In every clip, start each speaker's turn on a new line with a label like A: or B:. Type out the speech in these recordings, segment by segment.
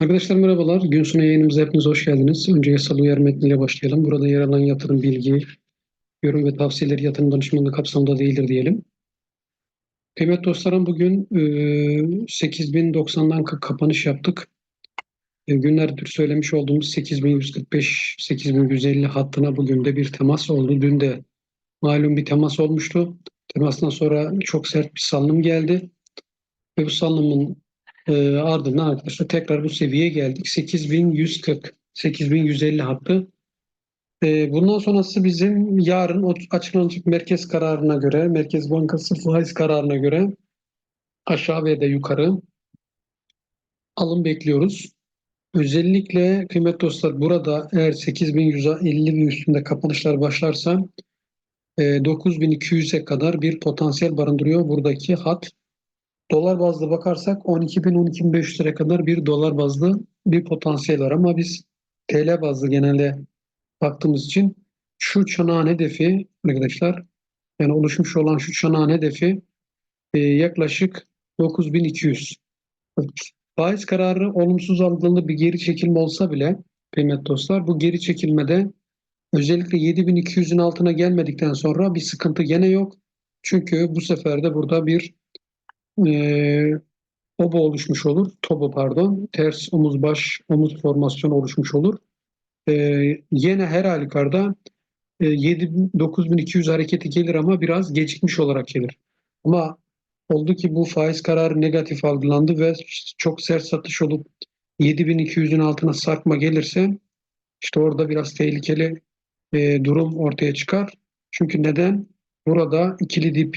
A: Arkadaşlar merhabalar. Gün sonu yayınımıza hepiniz hoş geldiniz. Önce yasal uyarı metniyle başlayalım. Burada yer alan yatırım bilgi, yorum ve tavsiyeleri yatırım danışmanlığı kapsamında değildir diyelim. Kıymetli dostlarım bugün e, 8090'dan ka- kapanış yaptık. E, günlerdir söylemiş olduğumuz 8145-8150 hattına bugün de bir temas oldu. Dün de malum bir temas olmuştu. Temastan sonra çok sert bir salınım geldi. Ve bu salınımın e, ardından arkadaşlar tekrar bu seviyeye geldik. 8140, 8150 hattı. E, bundan sonrası bizim yarın açıklanacak merkez kararına göre, Merkez Bankası faiz kararına göre aşağı ve de yukarı alım bekliyoruz. Özellikle kıymetli dostlar burada eğer 8150 ve üstünde kapanışlar başlarsa e, 9200'e kadar bir potansiyel barındırıyor buradaki hat. Dolar bazlı bakarsak 12.000-12.500 kadar bir dolar bazlı bir potansiyel var ama biz TL bazlı genelde baktığımız için şu çanağın hedefi arkadaşlar yani oluşmuş olan şu çanağın hedefi e, yaklaşık 9200. Faiz kararı olumsuz algılanır bir geri çekilme olsa bile kıymetli dostlar bu geri çekilmede özellikle 7200'ün altına gelmedikten sonra bir sıkıntı gene yok. Çünkü bu sefer de burada bir e, oluşmuş olur. Tobo pardon. Ters omuz baş omuz formasyonu oluşmuş olur. E, yine her halükarda e, 7 9200 hareketi gelir ama biraz gecikmiş olarak gelir. Ama oldu ki bu faiz kararı negatif algılandı ve çok sert satış olup 7200'ün altına sarkma gelirse işte orada biraz tehlikeli e, durum ortaya çıkar. Çünkü neden? Burada ikili dip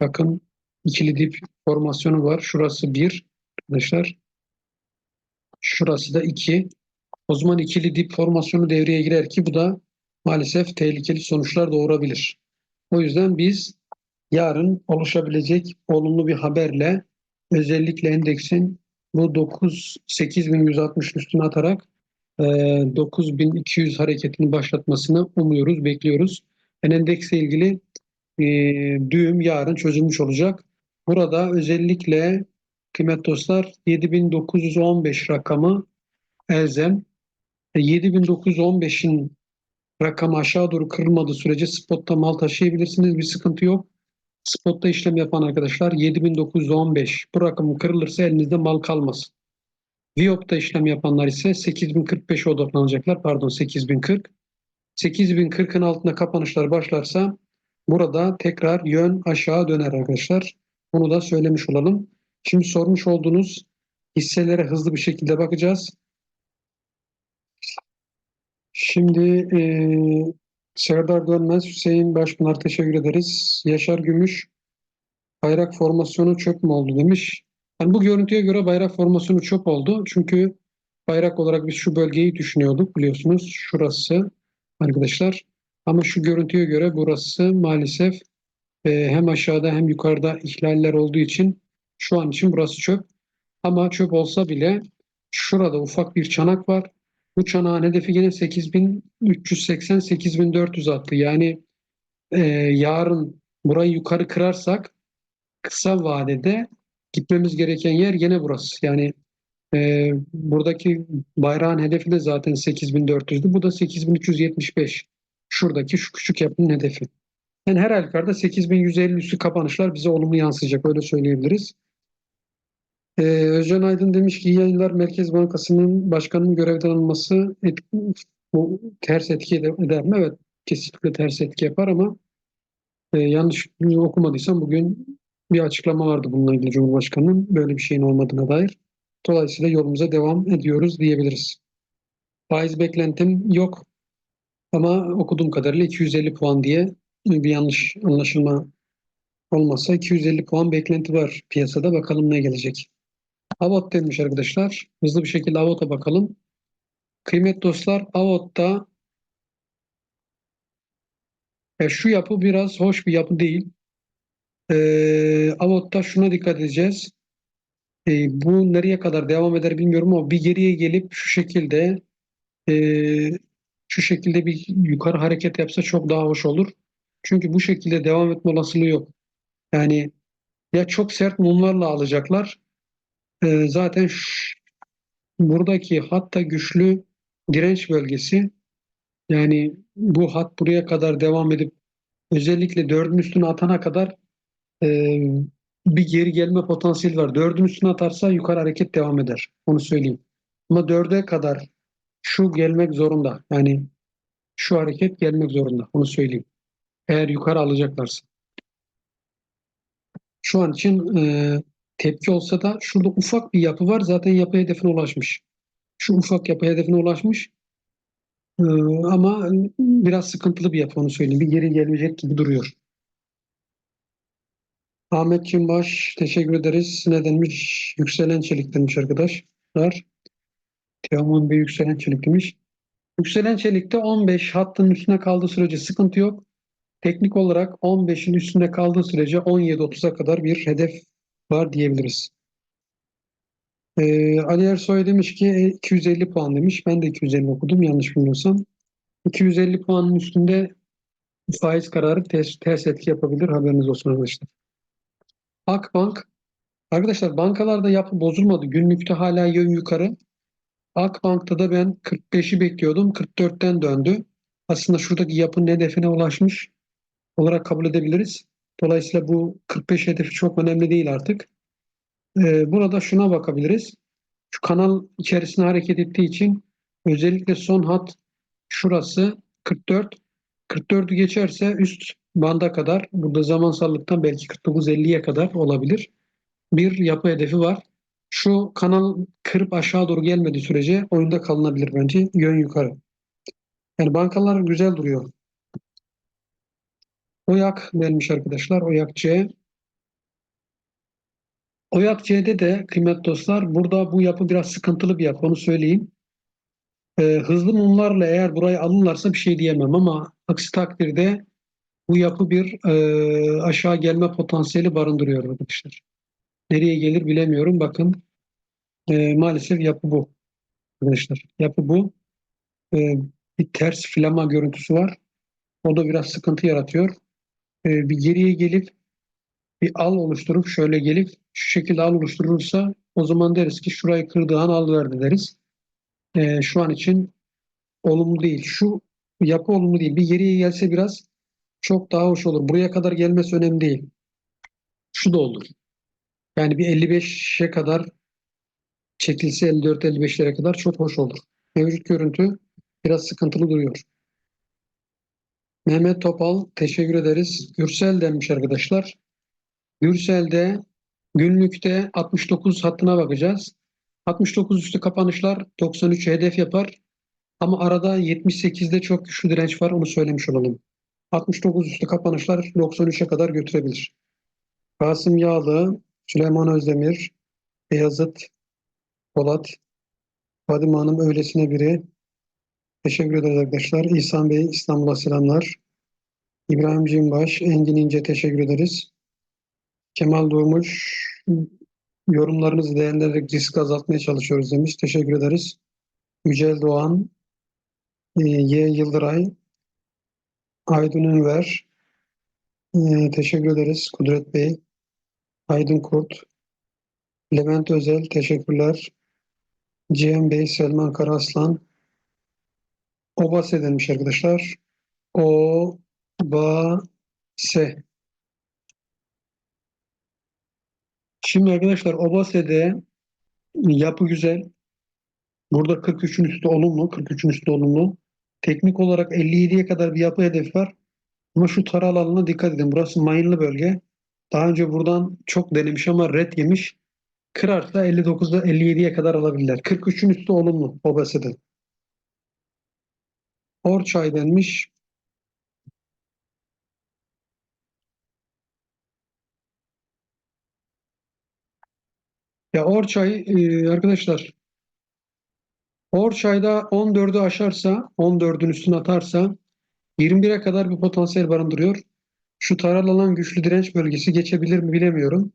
A: bakın ikili dip formasyonu var. Şurası 1 arkadaşlar. Şurası da 2. O zaman ikili dip formasyonu devreye girer ki bu da maalesef tehlikeli sonuçlar doğurabilir. O yüzden biz yarın oluşabilecek olumlu bir haberle özellikle endeksin bu 9 8160 üstüne atarak e, 9200 hareketini başlatmasını umuyoruz, bekliyoruz. Yani endeksle ilgili e, düğüm yarın çözülmüş olacak. Burada özellikle kıymetli dostlar 7915 rakamı elzem. E, 7915'in rakamı aşağı doğru kırılmadığı sürece spotta mal taşıyabilirsiniz. Bir sıkıntı yok. Spotta işlem yapan arkadaşlar 7915 bu rakam kırılırsa elinizde mal kalmaz. Viyop'ta işlem yapanlar ise 8045'e odaklanacaklar. Pardon 8040. 8040'ın altında kapanışlar başlarsa burada tekrar yön aşağı döner arkadaşlar. Bunu da söylemiş olalım. Şimdi sormuş olduğunuz hisselere hızlı bir şekilde bakacağız. Şimdi e, Serdar Dönmez, Hüseyin Başpınar teşekkür ederiz. Yaşar Gümüş, bayrak formasyonu çöp mü oldu demiş. Yani bu görüntüye göre bayrak formasyonu çöp oldu. Çünkü bayrak olarak biz şu bölgeyi düşünüyorduk biliyorsunuz. Şurası arkadaşlar. Ama şu görüntüye göre burası maalesef e, hem aşağıda hem yukarıda ihlaller olduğu için şu an için burası çöp. Ama çöp olsa bile şurada ufak bir çanak var. Bu çanağın hedefi yine 8380-8400 attı. Yani e, yarın burayı yukarı kırarsak kısa vadede gitmemiz gereken yer yine burası. Yani e, buradaki bayrağın hedefi de zaten 8400'dü. Bu da 8375. Şuradaki şu küçük yapının hedefi. Yani her halükarda 8150 üstü kapanışlar bize olumlu yansıyacak. Öyle söyleyebiliriz. Ee, Özcan Aydın demiş ki iyi yayınlar Merkez Bankası'nın başkanının görevden alınması et, bu ters etki eder, mi? Evet kesinlikle ters etki yapar ama e, yanlış okumadıysam bugün bir açıklama vardı bununla ilgili Cumhurbaşkanı'nın böyle bir şeyin olmadığına dair. Dolayısıyla yolumuza devam ediyoruz diyebiliriz. Faiz beklentim yok ama okuduğum kadarıyla 250 puan diye bir yanlış anlaşılma olmasa 250 puan beklenti var piyasada. Bakalım ne gelecek. Avot demiş arkadaşlar. Hızlı bir şekilde Avot'a bakalım. Kıymet dostlar Avot'ta e, şu yapı biraz hoş bir yapı değil. E, Avot'ta şuna dikkat edeceğiz. E, bu nereye kadar devam eder bilmiyorum ama bir geriye gelip şu şekilde e, şu şekilde bir yukarı hareket yapsa çok daha hoş olur. Çünkü bu şekilde devam etme olasılığı yok. Yani ya çok sert mumlarla alacaklar. E, zaten buradaki hatta güçlü direnç bölgesi yani bu hat buraya kadar devam edip özellikle dördün üstüne atana kadar e, bir geri gelme potansiyeli var. Dördün üstüne atarsa yukarı hareket devam eder. Onu söyleyeyim. Ama dörde kadar şu gelmek zorunda. Yani şu hareket gelmek zorunda. Onu söyleyeyim. Eğer yukarı alacaklarsa. Şu an için e, tepki olsa da şurada ufak bir yapı var. Zaten yapı hedefine ulaşmış. Şu ufak yapı hedefine ulaşmış. E, ama biraz sıkıntılı bir yapı onu söyleyeyim. Bir geri gelmeyecek gibi duruyor. Ahmet Çimbaş teşekkür ederiz. Nedenmiş? Yükselen çelik demiş arkadaşlar. Teoman Bey yükselen çelik demiş. Yükselen çelikte 15 hattın üstüne kaldığı sürece sıkıntı yok. Teknik olarak 15'in üstünde kaldığı sürece 17-30'a kadar bir hedef var diyebiliriz. Ee, Ali Ersoy demiş ki e, 250 puan demiş. Ben de 250 okudum yanlış bilmiyorsam. 250 puanın üstünde faiz kararı ters, ters etki yapabilir. Haberiniz olsun arkadaşlar. Akbank. Arkadaşlar bankalarda yapı bozulmadı. Günlükte hala yön yukarı. Akbank'ta da ben 45'i bekliyordum. 44'ten döndü. Aslında şuradaki yapının hedefine ulaşmış olarak kabul edebiliriz. Dolayısıyla bu 45 hedefi çok önemli değil artık. Ee, burada şuna bakabiliriz. Şu kanal içerisinde hareket ettiği için özellikle son hat şurası 44. 44'ü geçerse üst banda kadar burada zamansallıktan belki 49-50'ye kadar olabilir. Bir yapı hedefi var. Şu kanal kırıp aşağı doğru gelmediği sürece oyunda kalınabilir bence. Yön yukarı. Yani bankalar güzel duruyor. Oyak vermiş arkadaşlar. Oyak C. Oyak C'de de kıymetli dostlar burada bu yapı biraz sıkıntılı bir yapı onu söyleyeyim. Ee, hızlı mumlarla eğer burayı alırlarsa bir şey diyemem ama aksi takdirde bu yapı bir e, aşağı gelme potansiyeli barındırıyor arkadaşlar. Nereye gelir bilemiyorum. Bakın e, maalesef yapı bu arkadaşlar. Yapı bu. E, bir ters flama görüntüsü var. O da biraz sıkıntı yaratıyor. E, bir geriye gelip bir al oluşturup şöyle gelip şu şekilde al oluşturursa o zaman deriz ki şurayı kırdığı an al verdi deriz. E, şu an için olumlu değil. Şu yapı olumlu değil. Bir geriye gelse biraz çok daha hoş olur. Buraya kadar gelmesi önemli değil. Şu da olur. Yani bir 55'e kadar çekilse 54-55'lere kadar çok hoş olur. Mevcut görüntü biraz sıkıntılı duruyor. Mehmet Topal teşekkür ederiz. Gürsel demiş arkadaşlar. Gürsel'de günlükte 69 hattına bakacağız. 69 üstü kapanışlar 93 hedef yapar. Ama arada 78'de çok güçlü direnç var onu söylemiş olalım. 69 üstü kapanışlar 93'e kadar götürebilir. Kasım Yağlı, Süleyman Özdemir, Beyazıt, Polat, Fadime Hanım öylesine biri. Teşekkür ederiz arkadaşlar. İhsan Bey İstanbul'a selamlar. İbrahim Cimbaş, Engin İnce teşekkür ederiz. Kemal Durmuş yorumlarınızı değerlendirerek risk azaltmaya çalışıyoruz demiş. Teşekkür ederiz. Yücel Doğan, e, Y. Yıldıray, Aydın Ünver, e, teşekkür ederiz. Kudret Bey, Aydın Kurt, Levent Özel, teşekkürler. Cihan Bey, Selman Karaslan, Obase demiş arkadaşlar. O, ba, se. Şimdi arkadaşlar Obase'de yapı güzel. Burada 43'ün üstü olumlu. 43'ün üstü olumlu. Teknik olarak 57'ye kadar bir yapı hedefi var. Ama şu tara alanına dikkat edin. Burası mayınlı bölge. Daha önce buradan çok denemiş ama red yemiş. Kırarsa 59'da 57'ye kadar alabilirler. 43'ün üstü olumlu Obase'de. Orçay denmiş. Ya Orçay e, arkadaşlar Orçay'da 14'ü aşarsa 14'ün üstüne atarsa 21'e kadar bir potansiyel barındırıyor. Şu taral alan güçlü direnç bölgesi geçebilir mi bilemiyorum.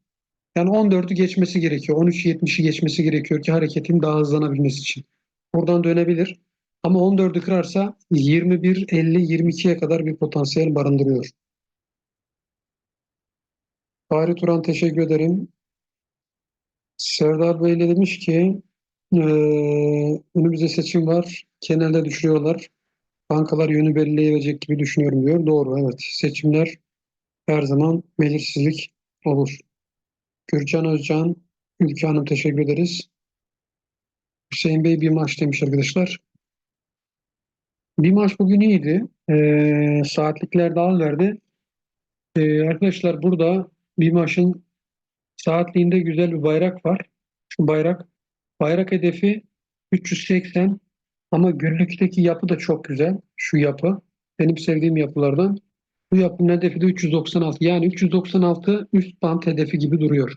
A: Yani 14'ü geçmesi gerekiyor. 13.70'i geçmesi gerekiyor ki hareketin daha hızlanabilmesi için. Buradan dönebilir. Ama 14'ü kırarsa 21, 50, 22'ye kadar bir potansiyel barındırıyor. Fahri Turan teşekkür ederim. Serdar Bey de demiş ki Ee, önümüzde seçim var. Genelde düşürüyorlar. Bankalar yönü belirleyecek gibi düşünüyorum diyor. Doğru evet. Seçimler her zaman belirsizlik olur. Gürcan Özcan, Ülke Hanım teşekkür ederiz. Hüseyin Bey bir maç demiş arkadaşlar. Bir maç bugün iyiydi. Ee, saatliklerde al verdi. Ee, arkadaşlar burada bir maçın saatliğinde güzel bir bayrak var. Şu bayrak. Bayrak hedefi 380 ama günlükteki yapı da çok güzel. Şu yapı. Benim sevdiğim yapılardan. Bu yapının hedefi de 396. Yani 396 üst bant hedefi gibi duruyor.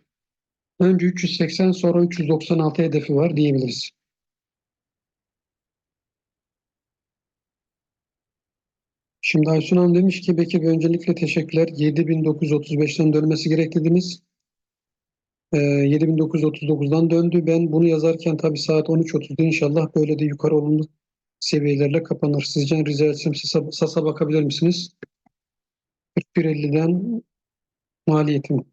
A: Önce 380 sonra 396 hedefi var diyebiliriz. Şimdi Aysun Hanım demiş ki Bekir Bey öncelikle teşekkürler. 7935'ten dönmesi gerek dediniz. Ee, 7939'dan döndü. Ben bunu yazarken tabii saat 13.30'da inşallah böyle de yukarı olumlu seviyelerle kapanır. Sizce rica etsem Sas'a, Sas'a bakabilir misiniz? 41.50'den maliyetim.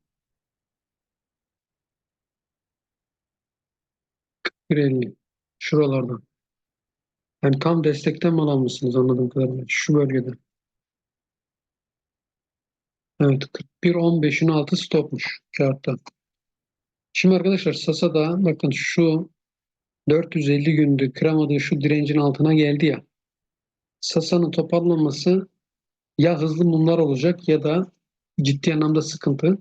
A: 41.50 şuralardan. Yani tam destekten mal almışsınız anladığım kadarıyla. Şu bölgede. Evet 41.15'in altı stopmuş kağıtta. Şimdi arkadaşlar Sasa'da bakın şu 450 gündür kıramadığı şu direncin altına geldi ya. Sasa'nın toparlanması ya hızlı mumlar olacak ya da ciddi anlamda sıkıntı.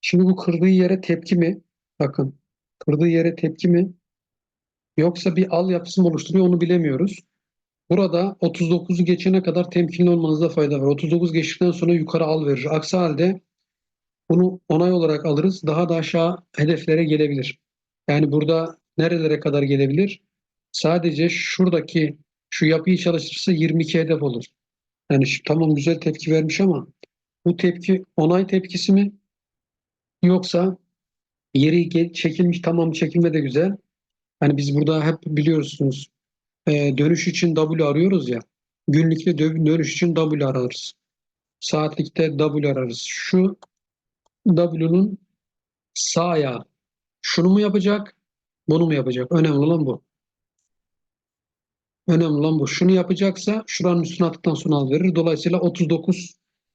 A: Şimdi bu kırdığı yere tepki mi? Bakın kırdığı yere tepki mi? Yoksa bir al yapısı mı oluşturuyor onu bilemiyoruz. Burada 39'u geçene kadar temkinli olmanızda fayda var. 39 geçtikten sonra yukarı al verir. Aksi halde bunu onay olarak alırız. Daha da aşağı hedeflere gelebilir. Yani burada nerelere kadar gelebilir? Sadece şuradaki şu yapıyı çalıştırırsa 22 hedef olur. Yani tamam güzel tepki vermiş ama bu tepki onay tepkisi mi? Yoksa yeri çekilmiş tamam çekilme de güzel. Hani biz burada hep biliyorsunuz e, dönüş için W arıyoruz ya. Günlükte dö- dönüş için W ararız. Saatlikte W ararız. Şu W'nun sağ ayağı şunu mu yapacak, bunu mu yapacak? Önemli olan bu. Önemli olan bu. Şunu yapacaksa şuranın üstüne attıktan sonra al verir. Dolayısıyla 39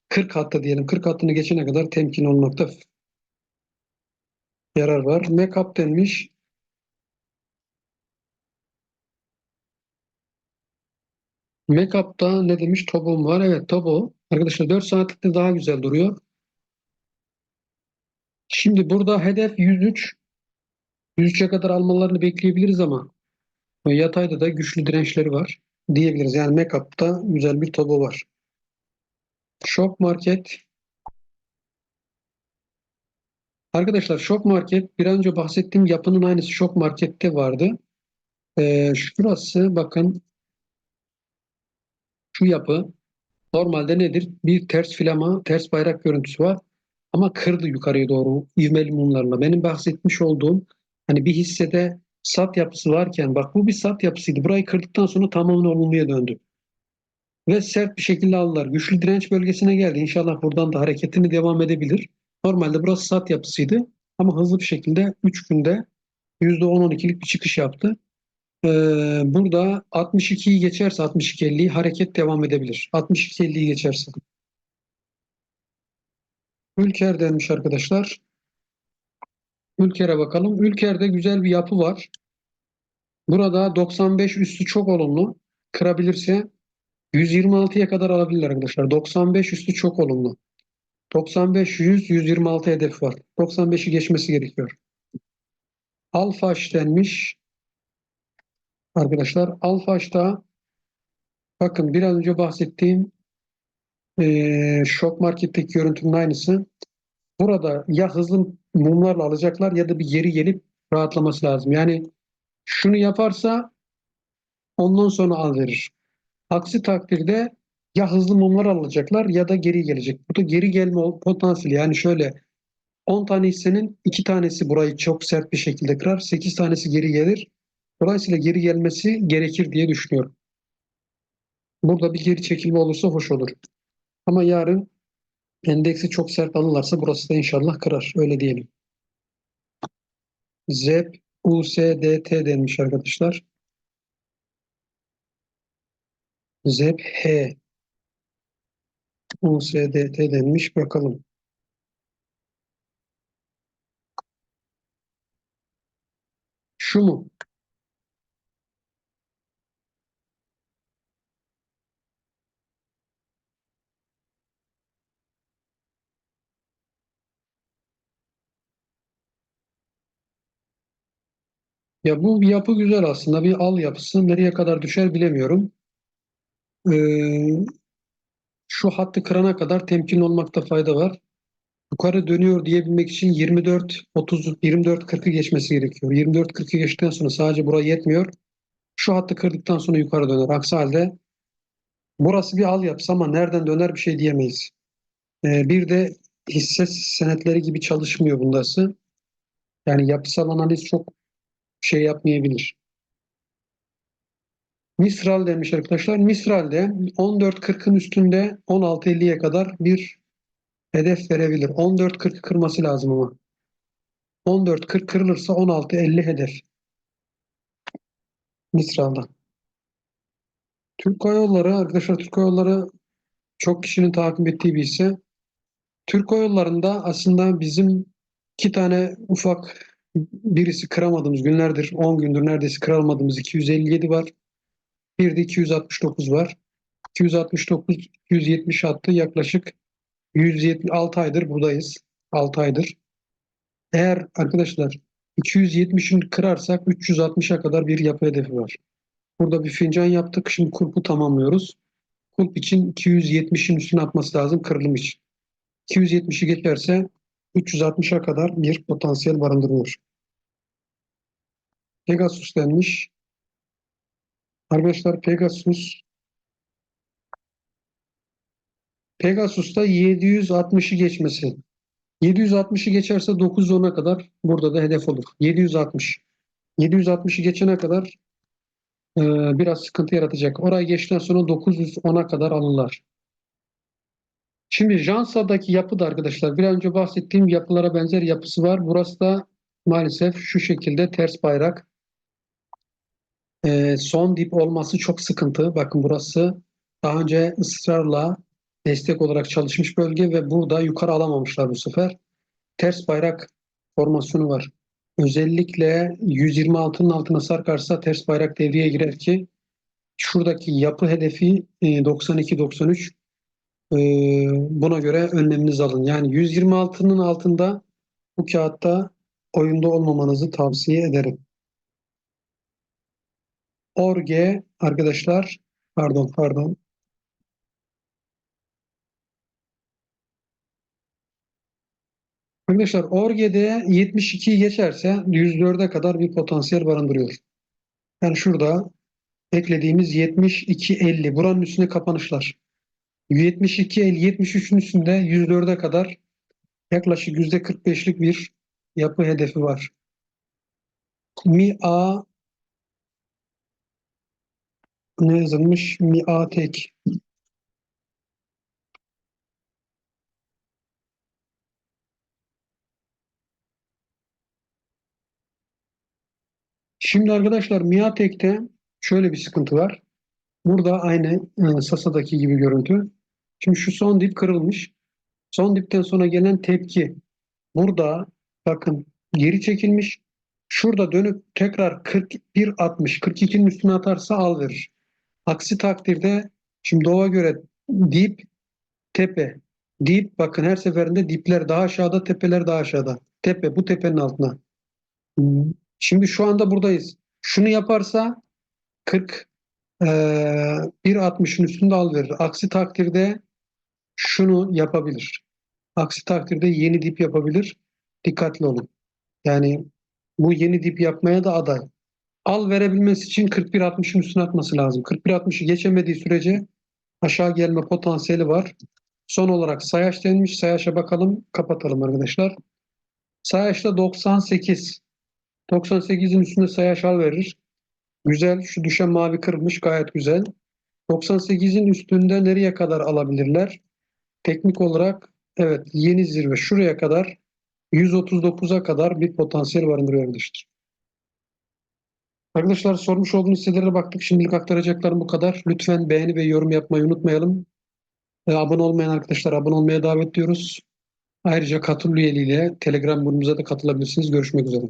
A: 40 hatta diyelim. 40 hattını geçene kadar temkin olmakta yarar var. Make-up denmiş. Make-up'ta ne demiş? Tobum var. Evet Tobo. Arkadaşlar 4 saatlikte daha güzel duruyor. Şimdi burada hedef 103. 103'e kadar almalarını bekleyebiliriz ama yatayda da güçlü dirençleri var diyebiliriz. Yani make-up'ta güzel bir tobo var. Şok market. Arkadaşlar şok market bir önce bahsettiğim yapının aynısı şok markette vardı. Ee, şurası bakın şu yapı normalde nedir? Bir ters filama, ters bayrak görüntüsü var. Ama kırdı yukarıya doğru ivmeli mumlarla. Benim bahsetmiş olduğum hani bir hissede sat yapısı varken bak bu bir sat yapısıydı. Burayı kırdıktan sonra tamamen olumluya döndü. Ve sert bir şekilde aldılar. Güçlü direnç bölgesine geldi. İnşallah buradan da hareketini devam edebilir. Normalde burası sat yapısıydı. Ama hızlı bir şekilde 3 günde %10-12'lik bir çıkış yaptı. Ee, burada 62'yi geçerse 62-50'yi hareket devam edebilir. 62-50'yi geçerse. Ülker denmiş arkadaşlar. Ülker'e bakalım. Ülker'de güzel bir yapı var. Burada 95 üstü çok olumlu. Kırabilirse 126'ya kadar alabilirler arkadaşlar. 95 üstü çok olumlu. 95 100 126 hedef var. 95'i geçmesi gerekiyor. Alfaş denmiş. Arkadaşlar Alfaş'ta bakın biraz önce bahsettiğim eee şok marketteki görüntünün aynısı. Burada ya hızlı mumlarla alacaklar ya da bir geri gelip rahatlaması lazım. Yani şunu yaparsa ondan sonra al verir. Aksi takdirde ya hızlı mumlar alacaklar ya da geri gelecek. Burada geri gelme potansiyeli yani şöyle 10 tane hissenin 2 tanesi burayı çok sert bir şekilde kırar. 8 tanesi geri gelir. Dolayısıyla geri gelmesi gerekir diye düşünüyorum. Burada bir geri çekilme olursa hoş olur. Ama yarın endeksi çok sert alırlarsa burası da inşallah kırar. Öyle diyelim. ZEP USDT denmiş arkadaşlar. ZEP H USDT denmiş. Bakalım. Şu mu? Ya bu yapı güzel aslında. Bir al yapısı. Nereye kadar düşer bilemiyorum. Ee, şu hattı kırana kadar temkin olmakta fayda var. Yukarı dönüyor diyebilmek için 24 30 24 40'ı geçmesi gerekiyor. 24 40'ı geçtikten sonra sadece buraya yetmiyor. Şu hattı kırdıktan sonra yukarı döner. Aksi halde burası bir al yapısı ama nereden döner bir şey diyemeyiz. Ee, bir de hisse senetleri gibi çalışmıyor bundası. Yani yapısal analiz çok şey yapmayabilir. Mistral demiş arkadaşlar. Mistral'de 14.40'ın üstünde 16.50'ye kadar bir hedef verebilir. 14.40 kırması lazım ama. 14.40 kırılırsa 16.50 hedef. Mistral'da. Türk Hava arkadaşlar Türk Hava çok kişinin takip ettiği bir hisse. Türk Hava aslında bizim iki tane ufak birisi kıramadığımız günlerdir 10 gündür neredeyse kırılmadığımız 257 var. Bir de 269 var. 269 270 attı yaklaşık 176 aydır buradayız. 6 aydır. Eğer arkadaşlar 270'in kırarsak 360'a kadar bir yapı hedefi var. Burada bir fincan yaptık. Şimdi kulpu tamamlıyoruz. Kulp için 270'in üstüne atması lazım kırılım için. 270'i geçerse 360'a kadar bir potansiyel barındırıyor. Pegasus denmiş. Arkadaşlar Pegasus Pegasus'ta 760'ı geçmesi. 760'ı geçerse 910'a kadar burada da hedef olur. 760. 760'ı geçene kadar e, biraz sıkıntı yaratacak. Orayı geçtikten sonra 910'a kadar alırlar. Şimdi Jansa'daki yapı da arkadaşlar bir önce bahsettiğim yapılara benzer yapısı var. Burası da maalesef şu şekilde ters bayrak. E, son dip olması çok sıkıntı. Bakın burası daha önce ısrarla destek olarak çalışmış bölge ve burada yukarı alamamışlar bu sefer. Ters bayrak formasyonu var. Özellikle 126'nın altına sarkarsa ters bayrak devreye girer ki şuradaki yapı hedefi 92-93 e, buna göre önleminizi alın. Yani 126'nın altında bu kağıtta oyunda olmamanızı tavsiye ederim. Orge arkadaşlar pardon pardon Arkadaşlar Orge'de 72'yi geçerse 104'e kadar bir potansiyel barındırıyor. Yani şurada eklediğimiz 72-50 buranın üstüne kapanışlar. 72-50 73'ün üstünde 104'e kadar yaklaşık %45'lik bir yapı hedefi var. MIA ne yazılmış? MIATEK Şimdi arkadaşlar Miatek'te şöyle bir sıkıntı var. Burada aynı e, Sasa'daki gibi görüntü. Şimdi şu son dip kırılmış. Son dipten sonra gelen tepki burada bakın geri çekilmiş. Şurada dönüp tekrar 41 60 42'nin üstüne atarsa al verir. Aksi takdirde şimdi doğa göre dip tepe dip bakın her seferinde dipler daha aşağıda tepeler daha aşağıda. Tepe bu tepenin altına. Şimdi şu anda buradayız. Şunu yaparsa 40 e, 1.60'ın üstünde al verir. Aksi takdirde şunu yapabilir. Aksi takdirde yeni dip yapabilir. Dikkatli olun. Yani bu yeni dip yapmaya da aday. Al verebilmesi için 41.60'ın üstüne atması lazım. 41.60'ı geçemediği sürece aşağı gelme potansiyeli var. Son olarak sayaç denmiş. Sayaç'a bakalım. Kapatalım arkadaşlar. Sayaç'ta 98. 98'in üstünde sayaç al verir. Güzel. Şu düşen mavi kırılmış. Gayet güzel. 98'in üstünde nereye kadar alabilirler? Teknik olarak evet yeni zirve şuraya kadar 139'a kadar bir potansiyel barındırıyor arkadaşlar. Arkadaşlar sormuş olduğunuz sitelere baktık. Şimdilik aktaracaklarım bu kadar. Lütfen beğeni ve yorum yapmayı unutmayalım. Ee, abone olmayan arkadaşlar abone olmaya davet ediyoruz. Ayrıca katıl üyeliğiyle Telegram grubumuza da katılabilirsiniz. Görüşmek üzere.